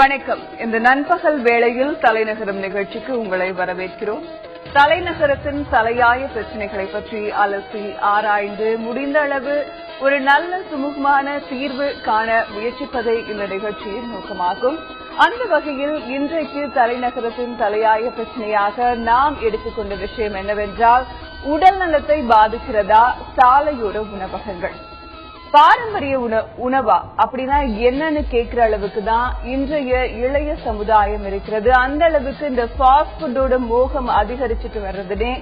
வணக்கம். இந்த நண்பகல் வேளையில் தலைநகரம் நிகழ்ச்சிக்கு உங்களை வரவேற்கிறோம். தலைநகரத்தின் தலையாய பிரச்சனைகளை பற்றி அலசி ஆராய்ந்து முடிந்த அளவு ஒரு நல்ல சுமூகமான தீர்வு காண முயற்சிப்பதே இந்த நிகழ்ச்சியின் நோக்கமாகும். அந்த வகையில் இன்றைக்கு தலைநகரத்தின் தலையாய பிரச்சனையாக நாம் எடுத்துக்கொண்ட விஷயம் என்னவென்றால் உடல் நலத்தை பாதிக்கிறதா சாலையோர உணவகங்கள். பாரம்பரிய உணவா? அப்படின்னா என்னன்னு கேக்குற அளவுக்கு தான் இன்றைய இளைய சமுதாயம் இருக்கிறது. அந்த அளவுக்கு இந்த ஃபாஸ்ட் ஃபுட்டோட மோகம் அதிகரிச்சுட்டு வர்றதுன்னே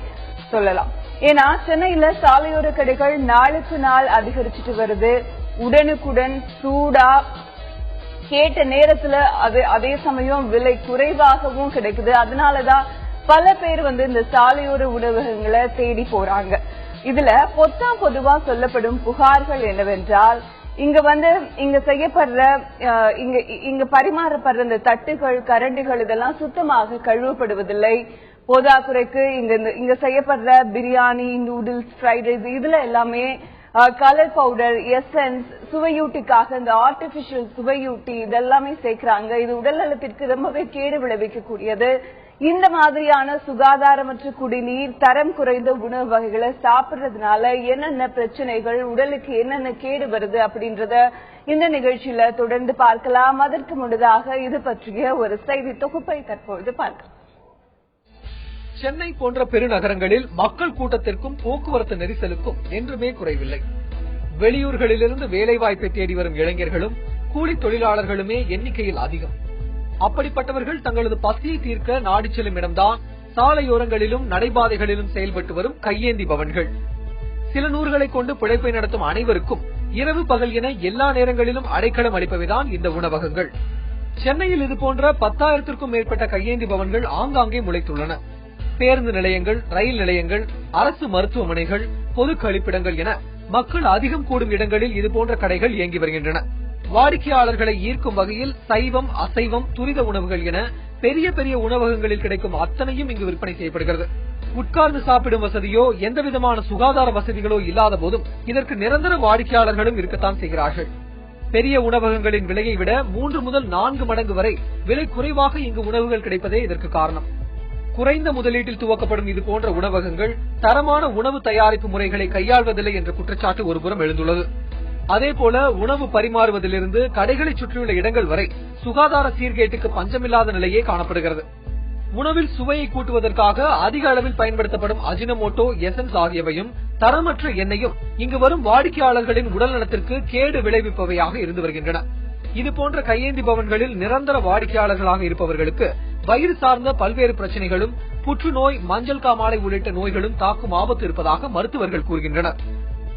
சொல்லலாம். ஏன்னா சென்னையில சாலையோர கடைகள் நாளுக்கு நாள் அதிகரிச்சுட்டு வருது. உடனுக்குடன் சூடா கேட்ட நேரத்துல அது அதே சமயம் விலை குறைவாகவும் கிடைக்குது. அதனாலதான் பல பேர் வந்து இந்த சாலையோர உணவகங்களை தேடி போறாங்க. இதுல பொத்தா பொதுவா சொல்லப்படும் புகார்கள் என்னவென்றால் இங்க வந்து இங்க செய்யப்படுற இங்க இங்க பரிமாறப்படுற இந்த தட்டுகள் கரண்டிகள் இதெல்லாம் சுத்தமாக கழுவப்படுவதில்லை. போதாக்குறைக்கு இங்க இங்க செய்யப்படுற பிரியாணி நூடுல்ஸ் ஃப்ரைட் ரைஸ் இதுல எல்லாமே கலர் பவுடர் எசன்ஸ் சுவையூட்டிக்காக இந்த ஆர்டிபிஷியல் சுவையூட்டி இதெல்லாமே சேர்க்கிறாங்க. இது உடல் நலத்திற்கு ரொம்பவே கேடு விளைவிக்கக்கூடியது. இந்த மாதிரியான சுகாதாரமற்ற குடிநீர் தரம் குறைந்த உணவு வகைகளை சாப்பிடுறதுனால என்னென்ன பிரச்சனைகள் உடலுக்கு என்னென்ன கேடு வருது அப்படின்றத இந்த நிகழ்ச்சியில தொடர்ந்து பார்க்கலாம். அதற்கு முன்னதாக இது பற்றிய ஒரு செய்தி தொகுப்பை தற்பொழுது பார்க்கலாம். சென்னை போன்ற பெருநகரங்களில் மக்கள் கூட்டத்திற்கும் போக்குவரத்து நெரிசலுக்கும் என்றுமே குறைவில்லை. வெளியூர்களிலிருந்து வேலைவாய்ப்பை தேடி வரும் இளைஞர்களும் கூலி தொழிலாளர்களுமே எண்ணிக்கையில் அதிகம். அப்படிப்பட்டவர்கள் தங்களது பசியை தீர்க்க நாடி செல்லும் இடம்தான். சாலையோரங்களிலும் நடைபாதைகளிலும் செயல்பட்டு வரும் கையேந்தி பவன்கள் சில நூறுகளை கொண்டு பிழைப்பை நடத்தும் அனைவருக்கும் இரவு பகல் என எல்லா நேரங்களிலும் அடைக்கலம் அளிப்பவைதான் இந்த உணவகங்கள். சென்னையில் இது போன்ற பத்தாயிரத்திற்கும் மேற்பட்ட கையேந்தி பவன்கள் ஆங்காங்கே முளைத்துள்ளன. பேருந்து நிலையங்கள் ரயில் நிலையங்கள் அரசு மருத்துவமனைகள் பொது கழிப்பிடங்கள் என மக்கள் அதிகம் கூடும் இடங்களில் இது போன்ற கடைகள் இயங்கி வருகின்றன. வாடிக்கையாளர்களை ஈர்க்கும் வகையில் சைவம் அசைவம் துரித உணவுகள் என பெரிய பெரிய உணவகங்களில் கிடைக்கும் அத்தனையும் இங்கு விற்பனை செய்யப்படுகிறது. உட்கார்ந்து சாப்பிடும் வசதியோ எந்தவிதமான சுகாதார வசதிகளோ இல்லாத போதும் இதற்கு நிரந்தர வாடிக்கையாளர்களும் இருக்கத்தான் செய்கிறார்கள். பெரிய உணவகங்களின் விலையை விட மூன்று முதல் நான்கு மடங்கு வரை விலை குறைவாக இங்கு உணவுகள் கிடைப்பதே இதற்கு காரணம். குறைந்த முதலீட்டில் துவக்கப்படும் இது போன்ற உணவகங்கள் தரமான உணவு தயாரிப்பு முறைகளை கையாள்வதில்லை என்ற குற்றச்சாட்டு ஒருபுறம் எழுந்துள்ளது. அதேபோல உணவு பரிமாறுவதிலிருந்து கடைகளை சுற்றியுள்ள இடங்கள் வரை சுகாதார சீர்கேட்டுக்கு பஞ்சமில்லாத நிலையே காணப்படுகிறது. உணவில் சுவையை கூட்டுவதற்காக அதிக அளவில் பயன்படுத்தப்படும் அஜினமோட்டோ எசன்ஸ் ஆகியவையும் தரமற்ற எண்ணெயும் இங்கு வரும் வாடிக்கையாளர்களின் உடல் நலத்திற்கு கேடு விளைவிப்பவையாக இருந்து வருகின்றன. இது போன்ற கையேந்தி பவன்களில் நிரந்தர வாடிக்கையாளர்களாக இருப்பவர்களுக்கு வயிறு சார்ந்த பல்வேறு பிரச்சனைகளும் புற்றுநோய் மஞ்சள் காமாலை உள்ளிட்ட நோய்களும் தாக்கும் ஆபத்து இருப்பதாக மருத்துவர்கள் கூறுகின்றனர்.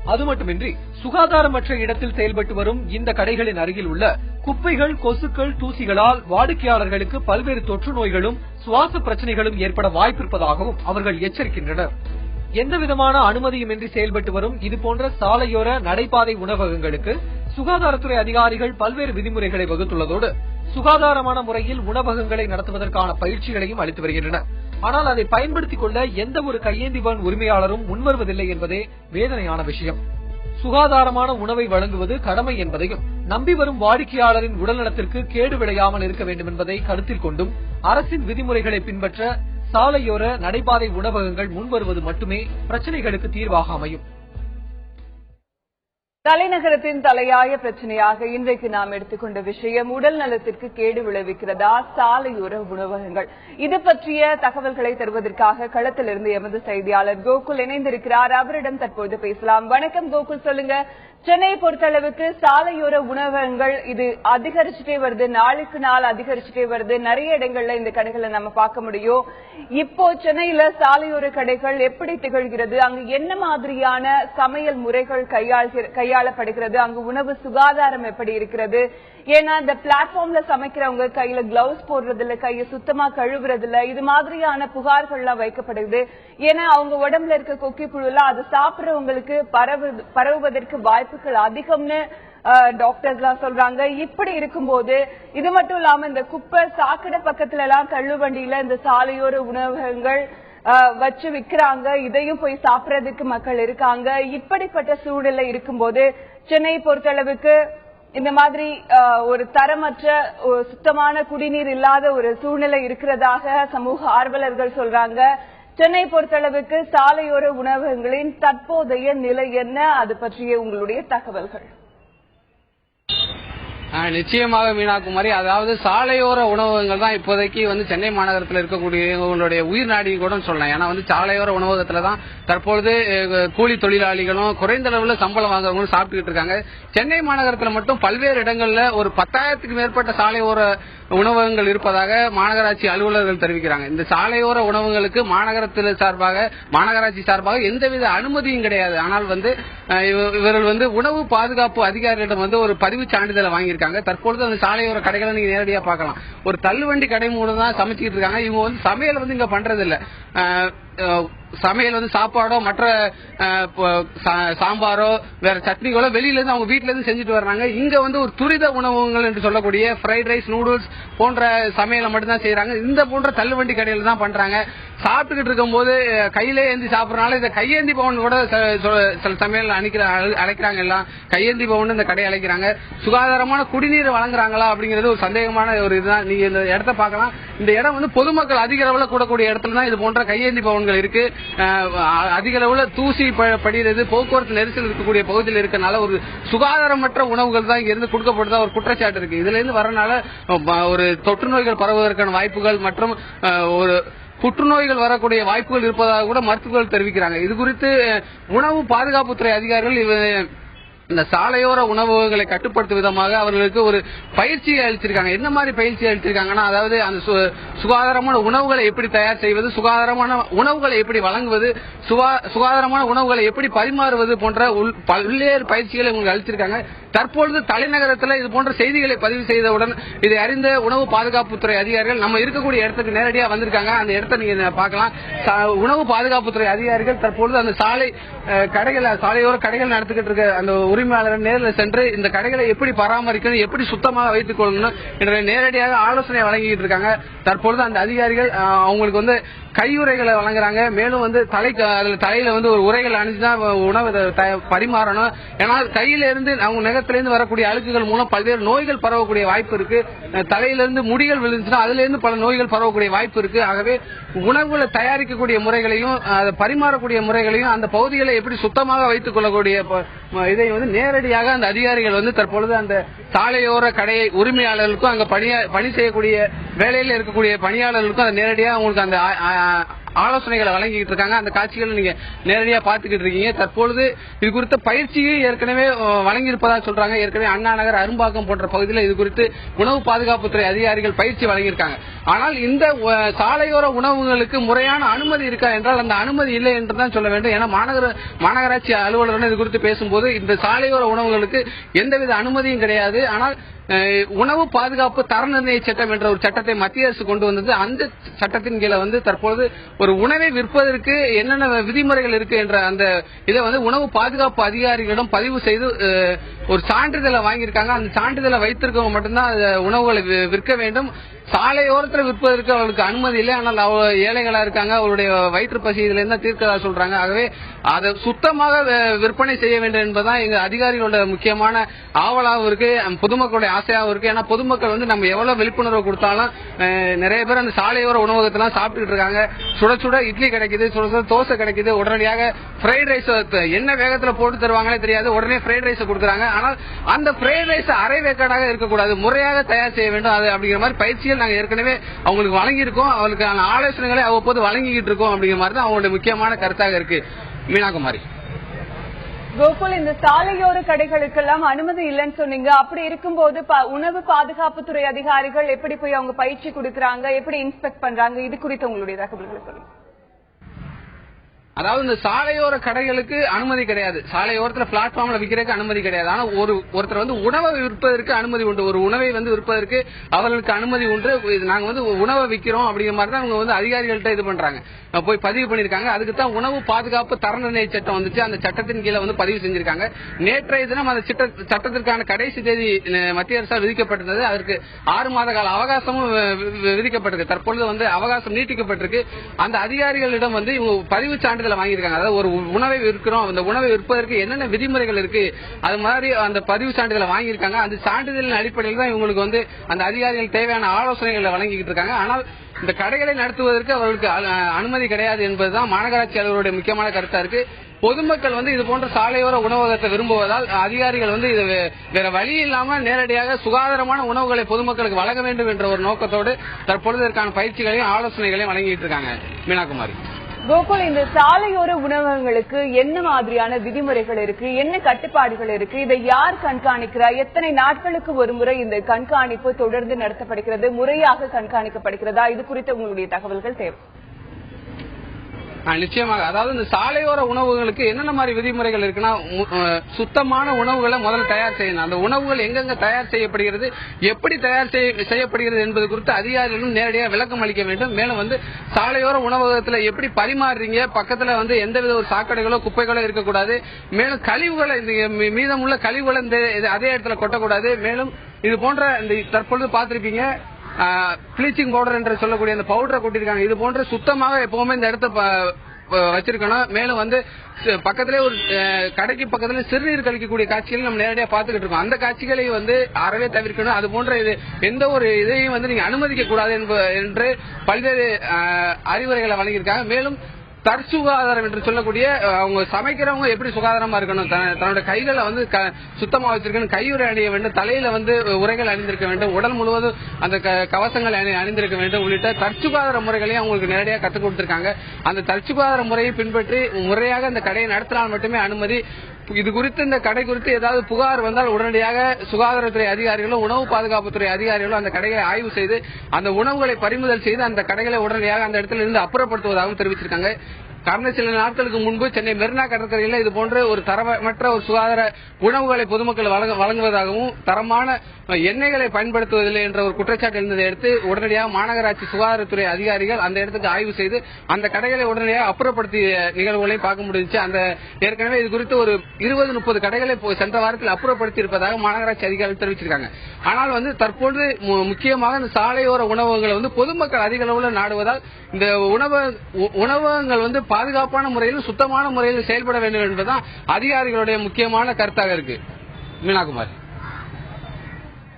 அது மட்டுமின்றி சுகாதாரமற்ற இடத்தில் செயல்பட்டு வரும் இந்த கடைகளின் அருகில் உள்ள குப்பைகள் கொசுக்கள் தூசிகளால் வாடிக்கையாளர்களுக்கு பல்வேறு தொற்று நோய்களும் சுவாச பிரச்சனைகளும் ஏற்பட வாய்ப்பிருப்பதாகவும் அவர்கள் எச்சரிக்கின்றனர். எந்தவிதமான அனுமதியுமின்றி செயல்பட்டு வரும் இதுபோன்ற சாலையோர நடைபாதை உணவகங்களுக்கு சுகாதாரத்துறை அதிகாரிகள் பல்வேறு விதிமுறைகளை வகுத்துள்ளதோடு சுகாதாரமான முறையில் உணவகங்களை நடத்துவதற்கான பயிற்சிகளையும் அளித்து வருகின்றனர். ஆனால் அதை பயன்படுத்திக் கொள்ள எந்த ஒரு கையேந்திபவன் உரிமையாளரும் முன்வருவதில்லை என்பதே வேதனையான விஷயம். சுகாதாரமான உணவை வழங்குவது கடமை என்பதையும் நம்பி வரும் வாடிக்கையாளரின் உடல்நலத்திற்கு கேடு விளையாமல் இருக்க வேண்டும் என்பதை கருத்தில் கொண்டும் அரசின் விதிமுறைகளை பின்பற்ற சாலையோர நடைபாதை உணவகங்கள் முன்வருவது மட்டுமே பிரச்சனைகளுக்கு தீர்வாக அமையும். தலைநகரத்தின் தலையாய பிரச்சனையாக இன்றைக்கு நாம் எடுத்துக்கொண்ட விஷயம் உடல் நலத்திற்கு கேடு விளைவிக்கிறதா? சாலையோர உணவகங்கள். இது பற்றிய தகவல்களை தருவதற்காக களத்திலிருந்து எமது செய்தியாளர் கோகுல் இணைந்திருக்கிறார். அவரிடம் தற்போது பேசலாம். வணக்கம் கோகுல் சொல்லுங்க. சென்னையை பொறுத்தளவுக்கு சாலையோர உணவகங்கள் இது அதிகரிச்சுட்டே வருது. நாளுக்கு நாள் அதிகரிச்சுட்டே வருது. நிறைய இடங்கள்ல இந்த கடைகளை நம்ம பார்க்க முடியும். இப்போ சென்னையில சாலையோர கடைகள் எப்படி திகழ்கிறது? அங்கு என்ன மாதிரியான சமையல் முறைகள் கையாளப்படுகிறது? அங்கு உணவு சுகாதாரம் எப்படி இருக்கிறது? ஏன்னா இந்த பிளாட்ஃபார்ம்ல சமைக்கிறவங்க கையில கிளவுஸ் போடுறது இல்ல கையை சுத்தமா கழுவுறது இல்ல இது மாதிரியான புகார்கள்லாம் வைக்கப்படுது. ஏன்னா அவங்க உடம்புல இருக்க கொக்கி புழுலாம் அதை சாப்பிடுறவங்களுக்கு பரவு பரவுவதற்கு வாய்ப்புகள் அதிகம்னு டாக்டர்ஸ் எல்லாம் சொல்றாங்க. இப்படி இருக்கும்போது இது மட்டும் இல்லாம இந்த குப்பை சாக்கடை பக்கத்துல எல்லாம் தள்ளுவண்டியில இந்த சாலையோர உணவகங்கள் வச்சு விக்கிறாங்க. இதையும் போய் சாப்பிடறதுக்கு மக்கள் இருக்காங்க. இப்படிப்பட்ட சூழ்நிலை இருக்கும்போது சென்னை பொறுத்தளவுக்கு இந்த மாதிரி ஒரு தரமற்ற சுத்தமான குடிநீர் இல்லாத ஒரு சூழ்நிலை இருக்கிறதாக சமூக ஆர்வலர்கள் சொல்றாங்க. சென்னை பொறுத்தளவுக்கு சாலையோர உணவகங்களின் தற்போதைய நிலை என்ன? அது பற்றிய உங்களுடைய தகவல்கள். நிச்சயமாக மீனாகுமாரி அதாவது சாலையோர உணவகங்கள் தான் இப்போதைக்கு வந்து சென்னை மாநகரத்தில் இருக்கக்கூடிய உங்களுடைய உயிர் நாடி கூட சொல்லலாம். ஏன்னா வந்து சாலையோர உணவகத்துல தான் தற்பொழுது கூலி தொழிலாளிகளும் குறைந்த அளவுல சம்பளம் வாங்குறவங்களும் சாப்பிட்டுக்கிட்டு இருக்காங்க. சென்னை மாநகரத்தில் மட்டும் பல்வேறு இடங்கள்ல ஒரு பத்தாயிரத்துக்கு மேற்பட்ட சாலையோர உணவகங்கள் இருப்பதாக மாநகராட்சி அலுவலர்கள் தெரிவிக்கிறாங்க. இந்த சாலையோர உணவகங்களுக்கு மாநகரத்தில் சார்பாக மாநகராட்சி சார்பாக எந்தவித அனுமதியும் கிடையாது. ஆனால் வந்து இவர்கள் வந்து உணவு பாதுகாப்பு அதிகாரிகளிடம் வந்து ஒரு பதிவு சான்றிதழை வாங்கியிருக்காங்க. தற்பொழுது அந்த சாலையோர கடைகளை நீங்க நேரடியா பார்க்கலாம். ஒரு தள்ளுவண்டி கடை மூலம் தான் சமைச்சிட்டு இருக்காங்க. இவங்க வந்து சமையல் வந்து இங்க பண்றது இல்ல சமையல் வந்து சாப்பாடோ மற்ற சாம்பாரோ வேற சட்னிகளோ வெளியில இருந்து அவங்க வீட்டுல இருந்து செஞ்சுட்டு வர்றாங்க. இங்க வந்து ஒரு துரித உணவகங்கள் என்று சொல்லக்கூடிய ஃப்ரைட் ரைஸ் நூடுல்ஸ் போன்ற சமையலை மட்டும்தான் செய்யறாங்க இந்த போன்ற தள்ளுவண்டி கடையில தான் பண்றாங்க. சாப்பிட்டுக்கிட்டு இருக்கும்போது கையிலே ஏந்தி சாப்பிடறனால இந்த கையேந்தி பவன் கூட சில சமையல் அணிக்கிற அழைக்கிறாங்க எல்லாம். கையேந்தி பவன் இந்த கடையை அழைக்கிறாங்க. சுகாதாரமான குடிநீர் வழங்குறாங்களா அப்படிங்கிறது ஒரு சந்தேகமான ஒரு இதுதான். நீங்க இந்த இடத்த பார்க்கலாம். இந்த இடம் வந்து பொதுமக்கள் அதிக அளவுல கூடக்கூடிய இடத்துல தான் இது போன்ற கையேந்தி பவன்கள் இருக்கு. அதிக அளவுல தூசி படிகிறது போக்குவரத்து நெரிசல் இருக்கக்கூடிய பகுதியில் இருக்கனால ஒரு சுகாதாரமற்ற உணவுகள் தான் இங்க இருந்து கொடுக்கப்படுதா ஒரு குற்றச்சாட்டு இருக்கு. இதுல இருந்து வரனால ஒரு தொற்று நோய்கள் பரவுவதற்கான வாய்ப்புகள் மற்றும் ஒரு புற்றுநோய்கள் வரக்கூடிய வாய்ப்புகள் இருப்பதாக கூட மருத்துவர்கள் தெரிவிக்கிறாங்க. இது குறித்து உணவு பாதுகாப்புத்துறை அதிகாரிகள் இவ- இந்த சாலையோர உணவகங்களை கட்டுப்படுத்தும் விதமாக அவர்களுக்கு ஒரு பயிற்சி அளிச்சிருக்காங்க. என்ன மாதிரி பயிற்சி அளிச்சிருக்காங்கன்னா அதாவது அந்த சு- சுகாதாரமான உணவுகளை எப்படி தயார் செய்வது சுகாதாரமான உணவுகளை எப்படி வழங்குவது சுகா- சுகாதாரமான உணவுகளை எப்படி பரிமாறுவது போன்ற உள்- பல்வேறு பயிற்சிகளை உங்களுக்கு அளிச்சிருக்காங்க. தற்பொழுது தலைநகரத்தில் இது போன்ற செய்திகளை பதிவு செய்தவுடன் இதை அறிந்த உணவு பாதுகாப்புத்துறை அதிகாரிகள் நம்ம இருக்கக்கூடிய இடத்துக்கு நேரடியாக வந்திருக்காங்க. அந்த இடத்தை நீங்க பார்க்கலாம். உணவு பாதுகாப்புத்துறை அதிகாரிகள் தற்பொழுது அந்த சாலை கடைகள் சாலையோர கடைகள் நடத்திக்கிட்டு இருக்க அந்த உரிமையாளர் நேரில் சென்று இந்த கடைகளை எப்படி பராமரிக்கணும் எப்படி சுத்தமாக வைத்துக் கொள்ளணும் என்ற நேரடியாக ஆலோசனை வழங்கிட்டு இருக்காங்க. தற்பொழுது அந்த அதிகாரிகள் அவங்களுக்கு வந்து கையுறைகளை வழங்குறாங்க. மேலும் வந்து தலை அதுல தலையில வந்து ஒரு உரைகள் அணிஞ்சுதான் உணவு த- பரிமாறணும். ஏன்னா கையில இருந்து அவங்க நகத்திலிருந்து வரக்கூடிய அழுக்குகள் மூலம் பல்வேறு நோய்கள் பரவக்கூடிய வாய்ப்பு இருக்கு. தலையிலிருந்து முடிகள் விழுந்துச்சுன்னா அதுல இருந்து பல நோய்கள் பரவக்கூடிய வாய்ப்பு இருக்கு. ஆகவே உணவுகளை தயாரிக்கக்கூடிய முறைகளையும் அதை பரிமாறக்கூடிய முறைகளையும் அந்த பகுதிகளை எப்படி சுத்தமாக வைத்துக் கொள்ளக்கூடிய இதை வந்து நேரடியாக அந்த அதிகாரிகள் வந்து தற்பொழுது அந்த சாலையோர கடை உரிமையாளர்களுக்கும் அங்க பணியா பணி செய்யக்கூடிய வேலையில் இருக்கக்கூடிய பணியாளர்களுக்கும் அதை நேரடியாக உங்களுக்கு அந்த ஆலோசனைகளை வழங்கிட்டு இருக்காங்க. அந்த காட்சிகளை நீங்க நேரடியா பாத்துக்கிட்டு இருக்கீங்க. தற்பொழுது இது குறித்த பயிற்சியும் ஏற்கனவே வழங்கியிருப்பதா சொல்றாங்க. ஏற்கனவே அண்ணா நகர் அரும்பாக்கம் போன்ற பகுதியில் இது குறித்து உணவு பாதுகாப்புத்துறை அதிகாரிகள் பயிற்சி வழங்கியிருக்காங்க. ஆனால் இந்த சாலையோர உணவுகளுக்கு முறையான அனுமதி இருக்கா என்றால் அந்த அனுமதி இல்லை என்று தான் சொல்ல வேண்டும். ஏன்னா மாநகர மாநகராட்சி அலுவலருடன் இது குறித்து பேசும்போது இந்த சாலையோர உணவுகளுக்கு எந்தவித அனுமதியும் கிடையாது. ஆனால் உணவு பாதுகாப்பு தர நிர்ணய சட்டம் என்ற ஒரு சட்டத்தை மத்திய அரசு கொண்டு வந்தது. அந்த சட்டத்தின் கீழ வந்து தற்பொழுது ஒரு உணவை விற்பதற்கு என்னென்ன விதிமுறைகள் இருக்கு என்ற அந்த இதை வந்து உணவு பாதுகாப்பு அதிகாரிகளிடம் பதிவு செய்து ஒரு சான்றிதழை வாங்கியிருக்காங்க. அந்த சான்றிதழை வைத்திருக்கவங்க மட்டும்தான் அந்த உணவுகளை விற்க வேண்டும். சாலையோரத்தில் விற்பதற்கு அவர்களுக்கு அனுமதி இல்லை. ஆனால் அவ ஏழைகளா இருக்காங்க. அவருடைய வயிற்று பசி இதுல இருந்தா தீர்க்கதா சொல்றாங்க. ஆகவே அதை சுத்தமாக விற்பனை செய்ய வேண்டும் என்பதுதான் எங்க அதிகாரிகளோட முக்கியமான ஆவலாகவும் இருக்கு. பொதுமக்களுடைய ஆசையாகவும் இருக்கு. ஏன்னா பொதுமக்கள் வந்து நம்ம எவ்வளவு விழிப்புணர்வு கொடுத்தாலும் நிறைய பேர் அந்த சாலையோர உணவகத்தெல்லாம் சாப்பிட்டுட்டு இருக்காங்க. சுட சுட இட்லி கிடைக்குது சுட சுட தோசை கிடைக்குது. உடனடியாக ஃப்ரைட் ரைஸ் என்ன வேகத்துல போட்டு தருவாங்களே தெரியாது. உடனே ஃப்ரைட் ரைஸ் கொடுக்குறாங்க. ஆனால் அந்த ஃப்ரைட் ரைஸ் அரை வேக்காடாக இருக்கக்கூடாது. முறையாக தயார் செய்ய வேண்டும். அது அப்படிங்கிற மாதிரி பயிற்சிகள் நாங்கள் ஏற்கனவே அவங்களுக்கு வழங்கியிருக்கோம். அவளுக்கான ஆலோசனைகளை அவ்வப்போது வழங்கிக்கிட்டு இருக்கோம் அப்படிங்கிற மாதிரி தான் அவங்களுடைய முக்கியமான கருத்தாக இருக்கு. மீனாகுமாரி. கோகுல் இந்த சாலையோர கடைகளுக்கெல்லாம் அனுமதி இல்லைன்னு சொன்னீங்க. அப்படி இருக்கும்போது உணவு பாதுகாப்புத்துறை அதிகாரிகள் எப்படி போய் அவங்க பயிற்சி கொடுக்கறாங்க? எப்படி இன்ஸ்பெக்ட் பண்றாங்க? இது குறித்து உங்களுடைய தகவல்களை சொல்லுங்க. அதாவது இந்த சாலையோர கடைகளுக்கு அனுமதி கிடையாது. சாலையோரத்துல பிளாட்ஃபார்ம்ல விற்கிறதுக்கு அனுமதி கிடையாது. ஆனா ஒரு ஒருத்தர் வந்து உணவை விற்பதற்கு அனுமதி உண்டு. ஒரு உணவை வந்து விற்பதற்கு அவர்களுக்கு அனுமதி உண்டு. நாங்க வந்து உணவை விற்கிறோம் அப்படிங்கிற மாதிரி தான் அவங்க வந்து அதிகாரிகள்ட்ட இது பண்றாங்க. போய் பதிவு பண்ணிருக்காங்க அதுக்கு தான் உணவு பாதுகாப்பு தர நிர்ணய சட்டம் வந்துச்சு. அந்த சட்டத்தின் கீழே வந்து பதிவு செஞ்சிருக்காங்க. நேற்றைய தினம் அந்த சட்டத்திற்கான கடைசி தேதி மத்திய அரசால் விதிக்கப்பட்டிருந்தது. அதற்கு ஆறு மாத கால அவகாசமும் விதிக்கப்பட்டிருக்கு. தற்பொழுது வந்து அவகாசம் நீட்டிக்கப்பட்டிருக்கு. அந்த அதிகாரிகளிடம் வந்து இவங்க பதிவு சான்றிதழ் சான்றிதழ் வாங்கியிருக்காங்க. அதாவது ஒரு உணவை விற்கிறோம். அந்த உணவை விற்பதற்கு என்னென்ன விதிமுறைகள் இருக்கு? அது மாதிரி அந்த பதிவு சான்றிதழை வாங்கியிருக்காங்க. அந்த சான்றிதழின் அடிப்படையில் தான் இவங்களுக்கு வந்து அந்த அதிகாரிகள் தேவையான ஆலோசனைகளை வழங்கிக்கிட்டு இருக்காங்க. ஆனால் இந்த கடைகளை நடத்துவதற்கு அவர்களுக்கு அனுமதி கிடையாது என்பதுதான் மாநகராட்சி அலுவலருடைய முக்கியமான கருத்தா இருக்கு. பொதுமக்கள் வந்து இது போன்ற சாலையோர உணவகத்தை விரும்புவதால் அதிகாரிகள் வந்து இது வேற வழி இல்லாம நேரடியாக சுகாதாரமான உணவுகளை பொதுமக்களுக்கு வழங்க வேண்டும் என்ற ஒரு நோக்கத்தோடு தற்பொழுது இதற்கான பயிற்சிகளையும் ஆலோசனைகளையும் வழங்கிட்டு இருக்காங்க. மீனாகுமாரி. கோகுல் இந்த சாலையோர உணவகங்களுக்கு என்ன மாதிரியான விதிமுறைகள் இருக்கு? என்ன கட்டுப்பாடுகள் இருக்கு? இதை யார் கண்காணிக்கிறா? எத்தனை நாட்களுக்கு ஒரு முறை இந்த கண்காணிப்பு தொடர்ந்து நடத்தப்படுகிறது? முறையாக கண்காணிக்கப்படுகிறதா? இது குறித்த உங்களுடைய தகவல்கள் தேவை. நிச்சயமாக. அதாவது இந்த சாலையோர உணவுகளுக்கு என்னென்ன மாதிரி விதிமுறைகள் இருக்குன்னா சுத்தமான உணவுகளை முதல்ல தயார் செய்யணும். அந்த உணவுகள் எங்கெங்க தயார் செய்யப்படுகிறது எப்படி தயார் செய்ய- செய்யப்படுகிறது என்பது குறித்து அதிகாரிகளும் நேரடியாக விளக்கம் அளிக்க வேண்டும். மேலும் வந்து சாலையோர உணவகத்தில் எப்படி பரிமாறுறீங்க பக்கத்தில் வந்து எந்தவித ஒரு சாக்கடைகளோ குப்பைகளோ இருக்கக்கூடாது. மேலும் கழிவுகளை இந்த மீதமுள்ள கழிவுகளை இந்த இது அதே இடத்துல கொட்டக்கூடாது. மேலும் இது போன்ற இந்த தற்பொழுது பார்த்திருப்பீங்க ப்ளீச்சிங் பவுடர் என்று சொல்லக்கூடிய அந்த பவுடரை கொட்டிருக்காங்க இது போன்ற சுத்தமாக எப்பவுமே இந்த இடத்த வச்சிருக்கணும். மேலும் வந்து பக்கத்திலே ஒரு கடைக்கு பக்கத்துல சிறுநீர் கழிக்கக்கூடிய காட்சிகளை நம்ம நேரடியா பாத்துக்கிட்டு இருக்கோம். அந்த காட்சிகளை வந்து அறவே தவிர்க்கணும். அது போன்ற இது எந்த ஒரு இதையும் வந்து நீங்க அனுமதிக்க கூடாது என்று பல்வேறு அறிவுரைகளை வழங்கியிருக்காங்க. மேலும் தற்சுகாதாரம் என்று சொல்லக்கூடிய அவங்க சமைக்கிறவங்க எப்படி சுகாதாரமா இருக்கணும்? தன்னோட கைகளை வந்து சுத்தமா வச்சிருக்கணும் கையுறை அணிய வேண்டும் தலையில வந்து உரைகள் அணிந்திருக்க வேண்டும் உடல் முழுவதும் அந்த க- கவசங்கள் அணி- அணிந்திருக்க வேண்டும் உள்ளிட்ட தற்சுகாதார முறைகளையும் அவங்களுக்கு நேரடியாக கற்றுக் கொடுத்திருக்காங்க. அந்த தற்சுகாதார முறையை பின்பற்றி முறையாக அந்த கடையை நடத்தினால் மட்டுமே அனுமதி இது குறித்து இந்த கடை குறித்து ஏதாவது புகார் வந்தால் உடனடியாக சுகாதாரத்துறை அதிகாரிகளும் உணவு பாதுகாப்புத்துறை அதிகாரிகளும் அந்த கடைகளை ஆய்வு செய்து அந்த உணவுகளை பறிமுதல் செய்து அந்த கடைகளை உடனடியாக அந்த இடத்துல இருந்து அப்புறப்படுத்துவதாகவும் தெரிவிச்சிருக்காங்க. கடந்த சில நாட்களுக்கு முன்பு சென்னை மெரினா கடற்கரையில் இது போன்ற ஒரு தரமற்ற ஒரு சுகாதார உணவுகளை பொதுமக்கள் வழங்க- வழங்குவதாகவும் தரமான எண்ணெய்களை பயன்படுத்துவதில்லை என்ற ஒரு குற்றச்சாட்டு இருந்ததை அடுத்து உடனடியாக மாநகராட்சி சுகாதாரத்துறை அதிகாரிகள் அந்த இடத்துக்கு ஆய்வு செய்து அந்த கடைகளை உடனடியாக அப்புறப்படுத்திய நிகழ்வுகளையும் பார்க்க முடிஞ்சுச்சு. அந்த ஏற்கனவே இது குறித்து ஒரு இருபது முப்பது கடைகளை சென்ற வாரத்தில் அப்புறப்படுத்தி இருப்பதாக மாநகராட்சி அதிகாரிகள் தெரிவிச்சிருக்காங்க. ஆனால் வந்து தற்பொழுது மு- முக்கியமாக இந்த சாலையோர உணவகங்களை வந்து பொதுமக்கள் அதிக அளவில் நாடுவதால் இந்த உணவ உ- உணவகங்கள் வந்து பாதுகாப்பான முறையில் சுத்தமான முறையில் செயல்பட வேண்டும் என்பதுதான் அதிகாரிகளுடைய முக்கியமான கருத்தாக இருக்கு. மீனாகுமார்.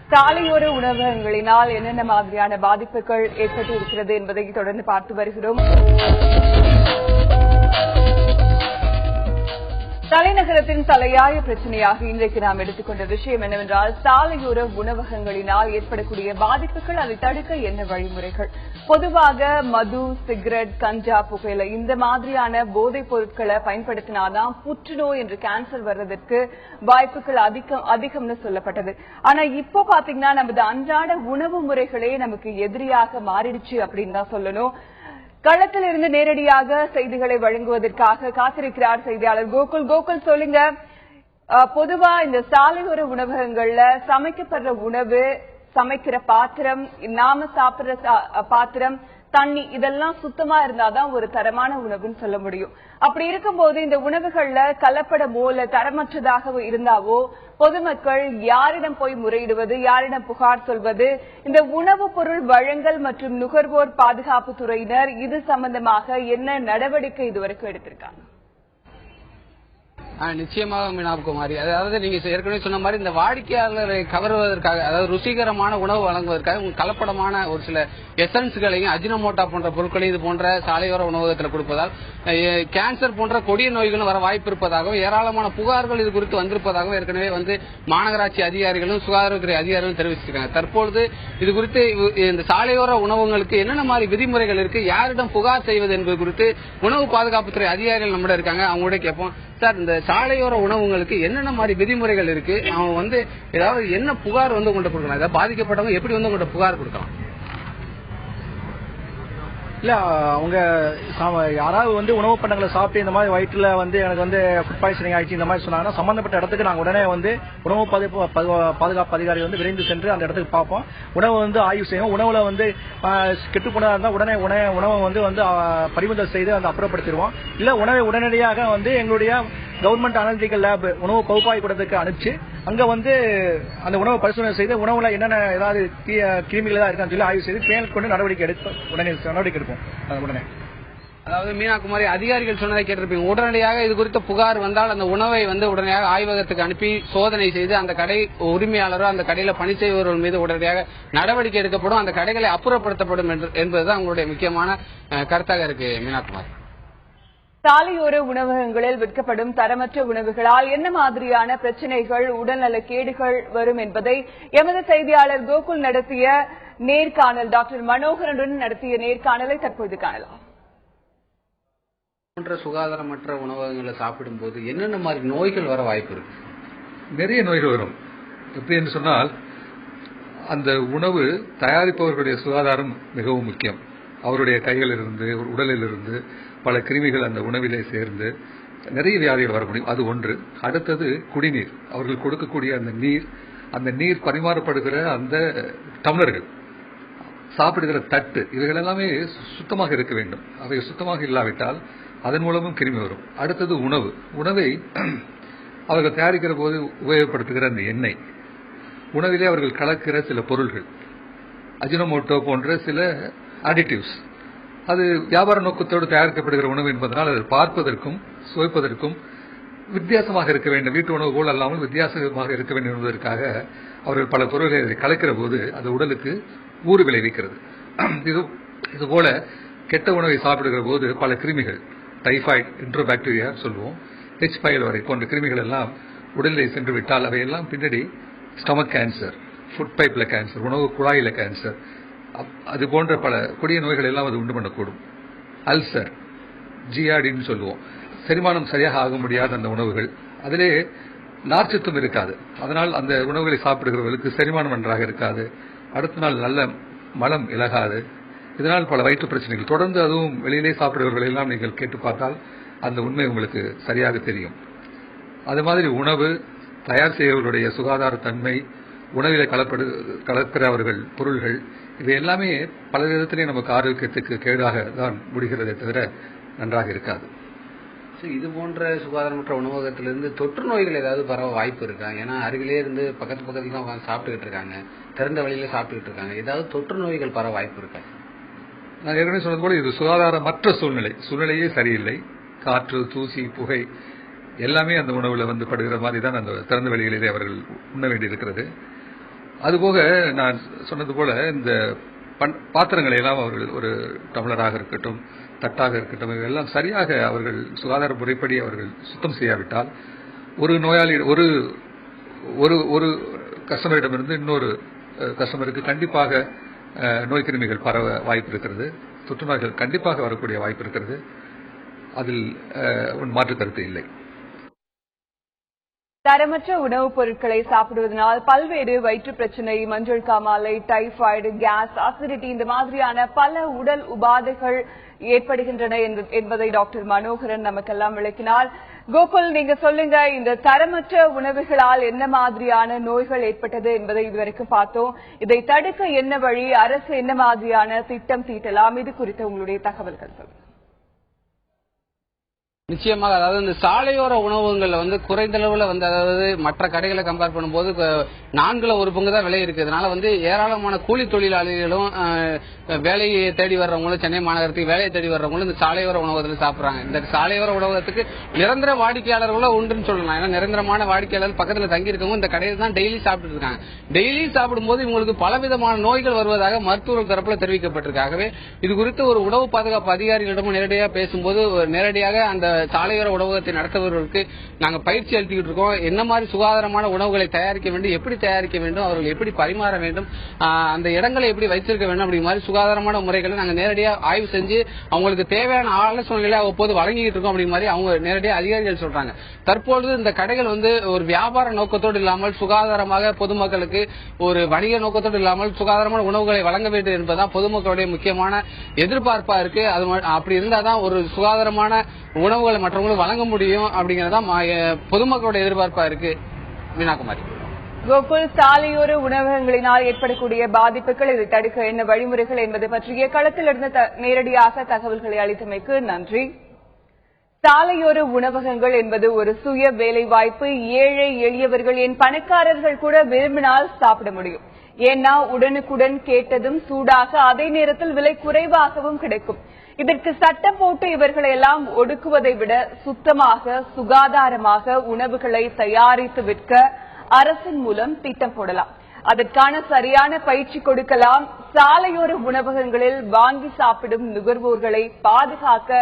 சாலையோர உணவகங்களினால் என்னென்ன மாதிரியான பாதிப்புகள் ஏற்பட்டு இருக்கிறது என்பதை தொடர்ந்து பார்த்து வருகிறோம். தலைநகரத்தின் தலையாய பிரச்சனையாக இன்றைக்கு நாம் எடுத்துக்கொண்ட விஷயம் என்னவென்றால் சாலையோர உணவகங்களினால் ஏற்படக்கூடிய பாதிப்புகள் அதை தடுக்க என்ன வழிமுறைகள்? பொதுவாக மது சிகரெட் கஞ்சா புகையிலை இந்த மாதிரியான போதைப் பொருட்களை பயன்படுத்தினாதான் புற்றுநோய் என்று கேன்சர் வர்றதற்கு வாய்ப்புகள் அதிகம் அதிகம்னு சொல்லப்பட்டது. ஆனா இப்போ பாத்தீங்கன்னா நமது அன்றாட உணவு முறைகளே நமக்கு எதிரியாக மாறிடுச்சு அப்படின்னு தான் சொல்லணும். களத்தில் இருந்து நேரடியாக செய்திகளை வழங்குவதற்காக காத்திருக்கிறார் செய்தியாளர் கோகுல். கோகுல் சொல்லுங்க. அஹ், பொதுவா இந்த சாலையோர உணவகங்கள்ல சமைக்கப்படுற உணவு சமைக்கிற பாத்திரம் நாம சாப்பிடுற பாத்திரம் தண்ணி இதெல்லாம் சுத்தமா இருந்தாதான் ஒரு தரமான உணவுன்னு சொல்ல முடியும். அப்படி இருக்கும்போது இந்த உணவுகள்ல கலப்படமோ இல்ல தரமற்றதாக இருந்தாவோ பொதுமக்கள் யாரிடம் போய் முறையிடுவது யாரிடம் புகார் சொல்வது இந்த உணவுப் பொருள் வழங்கல் மற்றும் நுகர்வோர் பாதுகாப்பு துறையினர் இது சம்பந்தமாக என்ன நடவடிக்கை இதுவரைக்கும் எடுத்திருக்காங்க? நிச்சயமாக மீனாகுமாரி அதாவது நீங்க ஏற்கனவே சொன்ன மாதிரி இந்த வாடிக்கையாளரை கவருவதற்காக அதாவது ருசிகரமான உணவு வழங்குவதற்காக கலப்படமான ஒரு சில எசன்ஸ்களையும் அஜினமோட்டா போன்ற பொருட்களையும் இது போன்ற சாலையோர உணவகத்தில் கொடுப்பதால் கேன்சர் போன்ற கொடிய நோய்களும் வர வாய்ப்பு இருப்பதாகவும் ஏராளமான புகார்கள் இது குறித்து வந்திருப்பதாகவும் ஏற்கனவே வந்து மாநகராட்சி அதிகாரிகளும் சுகாதாரத்துறை அதிகாரிகளும் தெரிவிச்சிருக்காங்க. தற்பொழுது இது குறித்து இந்த சாலையோர உணவகங்களுக்கு என்னென்ன மாதிரி விதிமுறைகள் இருக்கு யாரிடம் புகார் செய்வது என்பது குறித்து உணவு பாதுகாப்புத்துறை அதிகாரிகள் நம்மிடம் இருக்காங்க. அவங்களோட கேட்போம். சார் இந்த சாலையோர உணவுங்களுக்கு என்னென்ன மாதிரி விதிமுறைகள் இருக்கு? அவன் வந்து ஏதாவது என்ன புகார் வந்து உங்கள்கிட்ட கொடுக்கலாம் ஏதாவது பாதிக்கப்பட்டவங்க எப்படி வந்து உங்கள்கிட்ட புகார் கொடுக்கலாம்? இல்ல அவங்க சா- யாராவது வந்து உணவு பண்டங்களை சாப்பிட்டு இந்த மாதிரி வயிற்றுல வந்து எனக்கு வந்து ஃபுட் பாய்சனிங் ஆயிடுச்சு இந்த மாதிரி சொன்னாங்கன்னா சம்பந்தப்பட்ட இடத்துக்கு நாங்கள் உடனே வந்து உணவு பாதுகாப்பு பாதுகாப்பு அதிகாரி வந்து விரைந்து சென்று அந்த இடத்துக்கு பார்ப்போம். உணவு வந்து ஆய்வு செய்வோம். உணவுல வந்து கெட்டு போனதா இருந்தால் உடனே உணவு உணவை வந்து வந்து பறிமுதல் செய்து அந்த அப்புறப்படுத்திடுவோம். இல்ல உணவை உடனடியாக வந்து எங்களுடைய கவர்மெண்ட் அனலிட்டிக்கல் லேப் உணவு பகுப்பாய் கூடத்துக்கு அனுப்பிச்சு அங்க வந்து அந்த உணவை பரிசோதனை செய்து உணவுல என்னென்ன ஏதாவது தீ- கிருமிகள் ஏதாவது இருக்கான்னு சொல்லி ஆய்வு செய்து மேல் கொண்டு நடவடிக்கை எடுப்போம் உடனே நடவடிக்கை எடுப்போம். உடனே. அதாவது மீனாகுமாரி அதிகாரிகள் சொன்னதை கேட்டிருப்பீங்க. உடனடியாக இது குறித்த புகார் வந்தால் அந்த உணவை வந்து உடனடியாக ஆய்வகத்துக்கு அனுப்பி சோதனை செய்து அந்த கடை உரிமையாளரோ அந்த கடையில பணி செய்பவர்கள் மீது உடனடியாக நடவடிக்கை எடுக்கப்படும். அந்த கடைகளை அப்புறப்படுத்தப்படும் என்று- என்பதுதான் உங்களுடைய முக்கியமான கருத்தாக இருக்கு மீனாகுமாரி. சாலையோர உணவகங்களில் விற்கப்படும் தரமற்ற உணவுகளால் என்ன மாதிரியான பிரச்சனைகள் உடல்நல கேடுகள் வரும் என்பதை எமது செய்தியாளர் கோகுல் நடத்திய நேர்காணல் டாக்டர் மனோகரனுடன் நடத்திய நேர்காணலை தற்போது காணலாம். போன்ற சுகாதாரமற்ற உணவகங்களை சாப்பிடும்போது என்னென்ன மாதிரி நோய்கள் வர வாய்ப்பு இருக்கு? நிறைய நோய்கள் வரும். எப்படி என்று சொன்னால் அந்த உணவு தயாரிப்பவர்களுடைய சுகாதாரம் மிகவும் முக்கியம். அவருடைய கைகளிலிருந்து உடலிலிருந்து பல கிருமிகள் அந்த உணவிலே சேர்ந்து நிறைய வியாதிகள் வர முடியும். அது ஒன்று. அடுத்தது குடிநீர். அவர்கள் கொடுக்கக்கூடிய அந்த நீர் அந்த நீர் பரிமாறப்படுகிற அந்த டம்ளர்கள் சாப்பிடுகிற தட்டு இவைகள் எல்லாமே சு- சுத்தமாக இருக்க வேண்டும். அவை சுத்தமாக இல்லாவிட்டால் அதன் மூலமும் கிருமி வரும். அடுத்தது உணவு. உணவை அவர்கள் தயாரிக்கிற போது உபயோகப்படுத்துகிற அந்த எண்ணெய். உணவிலே அவர்கள் கலக்கிற சில பொருள்கள் அஜினோமோட்டோ போன்ற சில அடிட்டிவ்ஸ் அது வியாபார நோக்கத்தோடு தயாரிக்கப்படுகிற உணவு என்பதனால் அது பார்ப்பதற்கும் சுவைப்பதற்கும் வித்தியாசமாக இருக்க வேண்டும். வீட்டு உணவு போல் அல்லாமல் வித்தியாசமாக இருக்க வேண்டும் என்பதற்காக அவர்கள் பல பொருள்களை கலக்கிற போது அது உடலுக்கு ஊறு விளைவிக்கிறது. இது இதுபோல கெட்ட உணவை சாப்பிடுகிற போது பல கிருமிகள் டைபாய்டு இன்ட்ரோபாக்டீரியா சொல்லுவோம் ஹெச் பைலவரை போன்ற கிருமிகள் எல்லாம் உடலில் சென்று விட்டால் அவையெல்லாம் பின்னாடி ஸ்டமக் கேன்சர் ஃபுட் பைப்ல கேன்சர் உணவு குழாயில கேன்சர் அது போன்ற பல கொடிய நோய்கள் எல்லாம் அது உண்டு பண்ணக்கூடும். அல்சர் ஜிஆர்டின்னு சொல்லுவோம். செரிமானம் சரியாக ஆக முடியாத அந்த உணவுகள். அதிலே நார்ச்சத்தும் இருக்காது. அதனால் அந்த உணவுகளை சாப்பிடுகிறவர்களுக்கு செரிமானம் நன்றாக இருக்காது. அடுத்த நாள் நல்ல மலம் இலகாது. இதனால் பல வயிற்று பிரச்சனைகள். தொடர்ந்து அதுவும் வெளியிலே சாப்பிடுகிறவர்கள் எல்லாம் நீங்கள் கேட்டு பார்த்தால் அந்த உண்மை உங்களுக்கு சரியாக தெரியும். அது மாதிரி உணவு தயார் செய்பவர்களுடைய சுகாதார தன்மை உணவில கலப்படு கலக்கிறவர்கள் பொருள்கள் இவை எல்லாமே பல விதத்திலே நமக்கு ஆரோக்கியத்துக்கு கேடாக தான் முடிகிறதே தவிர நன்றாக இருக்காது. இது போன்ற சுகாதாரமற்ற உணவகத்திலிருந்து தொற்று நோய்கள் ஏதாவது பரவ வாய்ப்பு இருக்கா? ஏன்னா அருகிலே இருந்து பக்கத்து பக்கத்துல தான் சாப்பிட்டுக்கிட்டு இருக்காங்க. திறந்த வழியில சாப்பிட்டுக்கிட்டு இருக்காங்க. ஏதாவது தொற்று நோய்கள் பரவ வாய்ப்பு இருக்கா? நான் ஏற்கனவே சொன்னது போல இது சுகாதாரமற்ற சூழ்நிலை. சூழ்நிலையே சரியில்லை. காற்று தூசி புகை எல்லாமே அந்த உணவுல வந்து படுகிற மாதிரி தான் அந்த திறந்த வெளிகளிலே அவர்கள் உண்ண வேண்டியிருக்கிறது. அதுபோக நான் சொன்னது போல இந்த பாத்திரங்களை எல்லாம் அவர்கள் ஒரு டம்ளராக இருக்கட்டும் தட்டாக இருக்கட்டும் இவையெல்லாம் சரியாக அவர்கள் சுகாதார முறைப்படி அவர்கள் சுத்தம் செய்யாவிட்டால் ஒரு நோயாளி ஒரு ஒரு ஒரு கஸ்டமரிடமிருந்து இன்னொரு கஸ்டமருக்கு கண்டிப்பாக நோய் கிருமிகள் பரவ வாய்ப்பு இருக்கிறது தொற்று நோய்கள் கண்டிப்பாக வரக்கூடிய வாய்ப்பு இருக்கிறது அதில் மாற்று கருத்து இல்லை. தரமற்ற உணவுப் பொருட்களை சாப்பிடுவதனால் பல்வேறு வயிற்று பிரச்சனை மஞ்சள் காமாலை டைபாய்டு கேஸ் அசிடிட்டி இந்த மாதிரியான பல உடல் உபாதைகள் ஏற்படுகின்றன என்பதை டாக்டர் மனோகரன் நமக்கெல்லாம் விளக்கினார். கோகுல் நீங்க சொல்லுங்க இந்த தரமற்ற உணவுகளால் என்ன மாதிரியான நோய்கள் ஏற்பட்டது என்பதை இதுவரைக்கும் பார்த்தோம். இதை தடுக்க என்ன வழி அரசு என்ன மாதிரியான திட்டம் தீட்டலாம் இது குறித்த உங்களுடைய தகவல்கள் சொல்லுங்க. நிச்சயமாக அதாவது இந்த சாலையோர உணவகங்கள்ல வந்து குறைந்த அளவுல வந்து அதாவது மற்ற கடைகளை கம்பேர் பண்ணும்போது நான்கில் நான்குல ஒரு பங்கு தான் விலை இருக்கிறதுனால வந்து ஏராளமான கூலி தொழிலாளிகளும் வேலையை தேடி வர்றவங்களும் சென்னை மாநகரத்துக்கு வேலையை தேடி வர்றவங்களும் இந்த சாலையோர உணவகத்தில் சாப்பிட்றாங்க. இந்த சாலையோர உணவகத்துக்கு நிரந்தர வாடிக்கையாளர்களும் உண்டுன்னு சொல்லலாம். ஏன்னா நிரந்தரமான வாடிக்கையாளர் பக்கத்துல தங்கி இருக்கவங்க இந்த கடையில் தான் டெய்லி சாப்பிட்டு இருக்காங்க. டெய்லி சாப்பிடும்போது இவங்களுக்கு பலவிதமான நோய்கள் வருவதாக மருத்துவர்கள் தரப்புல தெரிவிக்கப்பட்டிருக்காகவே இது குறித்து ஒரு உணவு பாதுகாப்பு அதிகாரிகளிடமும் நேரடியாக பேசும்போது நேரடியாக அந்த சாலையோர உணவகத்தை நடத்துபவர்களுக்கு நாங்க பயிற்சி அளித்துக்கிட்டு இருக்கோம். என்ன மாதிரி சுகாதாரமான உணவுகளை தயாரிக்க வேண்டும் எப்படி தயாரிக்க வேண்டும் அவர்கள் எப்படி பரிமாற வேண்டும் அந்த இடங்களை எப்படி வைத்திருக்க வேண்டும் அப்படி மாதிரி சுகாதாரமான முறைகளை நாங்க நேரடியாக ஆய்வு செஞ்சு அவங்களுக்கு தேவையான ஆலோசனைகளை அவ்வப்போது வழங்கிட்டு இருக்கோம் அப்படி மாதிரி அவங்க நேரடியாக அதிகாரிகள் சொல்றாங்க. தற்பொழுது இந்த கடைகள் வந்து ஒரு வியாபார நோக்கத்தோடு இல்லாமல் சுகாதாரமாக பொதுமக்களுக்கு ஒரு வணிக நோக்கத்தோடு இல்லாமல் சுகாதாரமான உணவுகளை வழங்க வேண்டும் என்பதுதான் பொதுமக்களுடைய முக்கியமான எதிர்பார்ப்பா இருக்கு. அது அப்படி இருந்தாதான் ஒரு சுகாதாரமான உணவு உணவுகளை மற்றவங்களுக்கு வழங்க முடியும் அப்படிங்கறதான் ம- பொதுமக்களுடைய எதிர்பார்ப்பா இருக்கு மீனாகுமாரி கோகுல் சாலையோர உணவகங்களினால் ஏற்படக்கூடிய பாதிப்புகள் இதை தடுக்க என்ன வழிமுறைகள் என்பது பற்றிய களத்திலிருந்து த- நேரடியாக தகவல்களை அளித்தமைக்கு நன்றி. சாலையோர உணவகங்கள் என்பது ஒரு சுய வேலைவாய்ப்பு ஏழை எளியவர்கள் என் பணக்காரர்கள் கூட விரும்பினால் சாப்பிட முடியும். ஏன்னா உடனுக்குடன் கேட்டதும் சூடாக அதே நேரத்தில் விலை குறைவாகவும் கிடைக்கும். இதற்கு சட்டம் போட்டு இவர்களை எல்லாம் ஒடுக்குவதை விட சுத்தமாக சுகாதாரமாக உணவுகளை தயாரித்து விற்க அரசின் மூலம் திட்டம் போடலாம். அதற்கான சரியான பயிற்சி கொடுக்கலாம். சாலையோர உணவகங்களில் வாங்கி சாப்பிடும் நுகர்வோர்களை பாதுகாக்க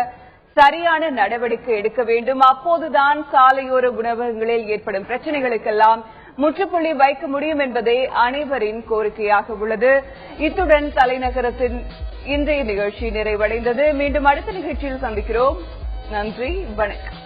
சரியான நடவடிக்கை எடுக்க வேண்டும். அப்போதுதான் சாலையோர உணவகங்களில் ஏற்படும் பிரச்சனைகளுக்கெல்லாம் முற்றுப்புள்ளி வைக்க முடியும் என்பதே அனைவரின் கோரிக்கையாக உள்ளது. இத்துடன் தலைநகரத்தின் இன்றைய நிகழ்ச்சி நிறைவடைந்தது. மீண்டும் அடுத்த நிகழ்ச்சியில் சந்திக்கிறோம். நன்றி வணக்கம்.